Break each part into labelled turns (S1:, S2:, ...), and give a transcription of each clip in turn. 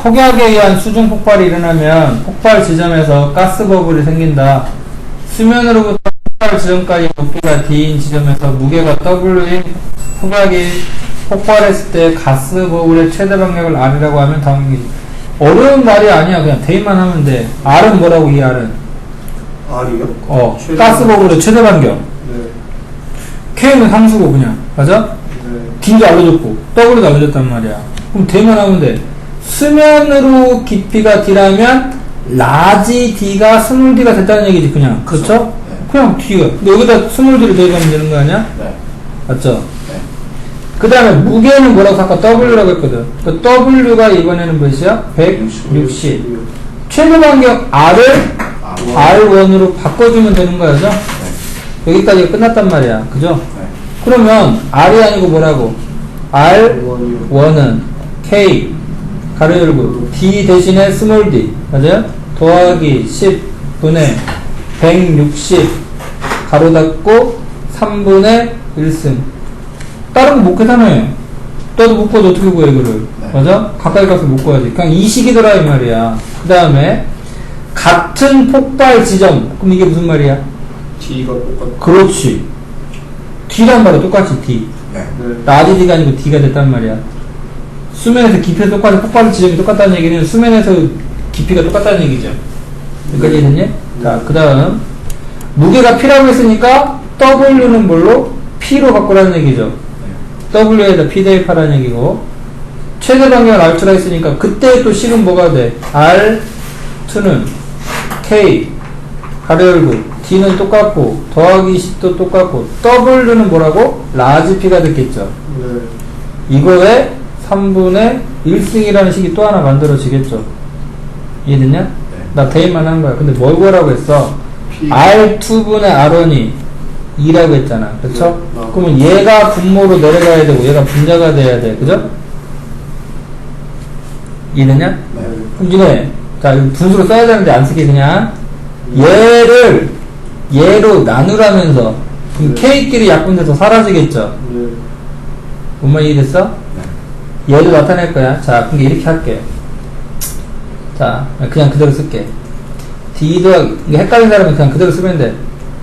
S1: 폭약에 의한 수중 폭발이 일어나면 폭발 지점에서 가스 버블이 생긴다. 수면으로부터 폭발 지점까지 높이가 D인 지점에서 무게가 W인 폭약이 폭발했을 때 가스 버블의 최대 방향을 R이라고 하면 다음이 어려운 말이 아니야. 그냥 대입만 하면 돼. R은 뭐라고 이 R은?
S2: R이요?
S1: 어, 가스 버블의 최대 반경.
S2: 네.
S1: K는 상수고 그냥. 맞아?
S2: 네.
S1: D도 알려줬고 W도 알려줬단 말이야. 그럼 D만 하면 돼. 수면으로 깊이가 D라면 라지 D가 스몰 D가 됐다는 얘기지 그냥. 그렇죠?
S3: 네.
S1: 그냥 D가. 근데 여기다 스몰 D를 대입하면 되는 거 아니야?
S3: 네.
S1: 맞죠?
S3: 네.
S1: 그 다음에 무게는 뭐라고 아까 W라고 했거든. 그 W가 이번에는 몇이야? 160. 최대 반경 R을
S3: 아,
S1: R1 으로 바꿔주면 되는 거죠?
S3: 네.
S1: 여기까지 끝났단 말이야. 그죠?
S3: 네.
S1: 그러면 R이 아니고 뭐라고? R
S2: 원이요.
S1: 1은 K 가로 열고 D 대신에 스몰 d 맞아요? 더하기 10분의 160 가로 닫고 3분의 1승 다른 거 못 계산해 또도 묶어도 어떻게 구해 이거를
S3: 네.
S1: 맞아? 가까이 가서 묶어야지 그냥 이 식이더라 이 말이야 그 다음에 같은 폭발 지점 그럼 이게 무슨 말이야?
S2: D가 똑같.
S1: 그렇지 D란 말이 똑같이 D
S3: 네.
S2: 네.
S1: 라지 D가 아니고 D가 됐단 말이야. 수면에서 깊이가 똑같이 폭발 지점이 똑같다는 얘기는 수면에서 깊이가 똑같다는 얘기죠. 여기까지 이해됐니? 자, 그 다음. 무게가 P라고 했으니까 W는 뭘로? P로 바꾸라는 얘기죠. W에다 P 대입하라는 얘기고. 최대 방향을 R2라 했으니까 그때 또 식은 뭐가 돼? R2는 K 가로 열고 D는 똑같고 더하기 10도 똑같고 W는 뭐라고? 라지 P가 됐겠죠.
S2: 네.
S1: 이거에 3분의 1승이라는 식이 또 하나 만들어지겠죠. 이해됐냐? 나 대입만 한 거야. 근데 뭘 구하라고 했어?
S2: P.
S1: R2분의 R1이 2라고 했잖아. 그쵸?
S2: 네. 어.
S1: 그러면 얘가 분모로 내려가야 되고 얘가 분자가 돼야 돼. 그죠? 이해됐냐?
S3: 네.
S1: 그럼 니네 자 분수로 써야 되는데 안 쓰게 그냥 얘를 얘로 나누라면서 그럼
S2: 네.
S1: K끼리 약분돼서 사라지겠죠?
S2: 네.
S1: 뭔말 이해됐어?
S3: 네.
S1: 얘도 나타낼 거야. 자, 그럼 이렇게 할게. 자, 그냥 그대로 쓸게. D 더하기, 이게 헷갈린 사람은 그냥 그대로 쓰면 돼.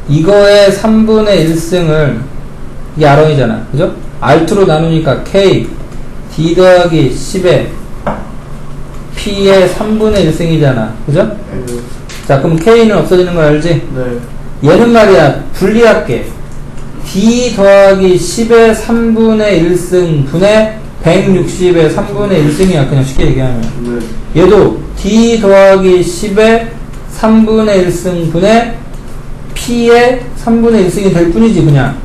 S1: 이거의 3분의 1승을, 이게 R이잖아. 그죠? R2로 나누니까 K, D 더하기 10에 P의 3분의 1승이잖아. 그죠?
S2: 네.
S1: 자, 그럼 K는 없어지는 거 알지?
S2: 네.
S1: 얘는 말이야 분리할게 d 더하기 10의 3분의 1승 분의 160의 3분의 1승이야 그냥 쉽게 얘기하면
S2: 네.
S1: 얘도 d 더하기 10의 3분의 1승 분의 p의 3분의 1승이 될 뿐이지 그냥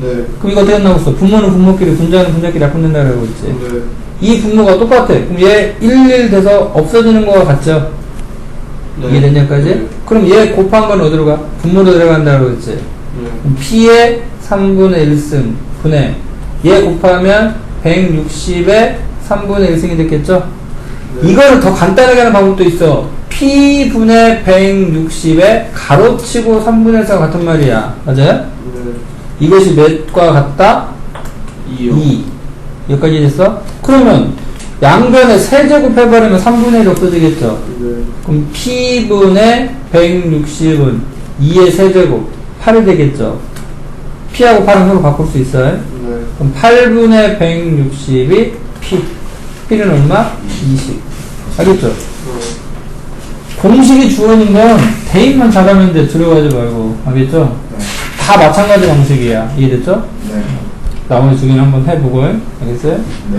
S2: 네.
S1: 그럼 이거 어떻게 나오겠어 분모는 분모끼리 분자는 분자끼리 약분된다 그러고 있지
S2: 네.
S1: 이 분모가 똑같아 그럼 얘 1, 1 돼서 없어지는 거와 같죠
S2: 네.
S1: 이해됐냐까지?
S2: 네.
S1: 그럼 얘 곱한 건 어디로 가? 분모로 들어간다고 그랬지
S2: 네.
S1: P의 3분의 1승 분의 얘 곱하면 160의 3분의 1승이 됐겠죠?
S2: 네.
S1: 이거를 더 간단하게 하는 방법도 있어. P분의 160에 가로치고 3분의 1과 같은 말이야. 맞아요?
S2: 네.
S1: 이것이 몇과 같다?
S2: 2요.
S1: 2. 여기까지 됐어? 그러면 양변에 세제곱 해버리면 3분의 1 없어지겠죠?
S2: 네.
S1: 그럼 P분의 160은 2의 세제곱 8이 되겠죠? P하고 8은 서로 바꿀 수 있어요?
S2: 네.
S1: 그럼 8분의 160이 P. P는 얼마? 20. 알겠죠?
S2: 네.
S1: 공식이 주어진 건 대입만 잘하면 돼. 두려워하지 말고. 알겠죠?
S3: 네.
S1: 다 마찬가지 방식이야. 이해됐죠?
S3: 네.
S1: 나머지 두 개는 한번 해보고. 알겠어요?
S3: 네.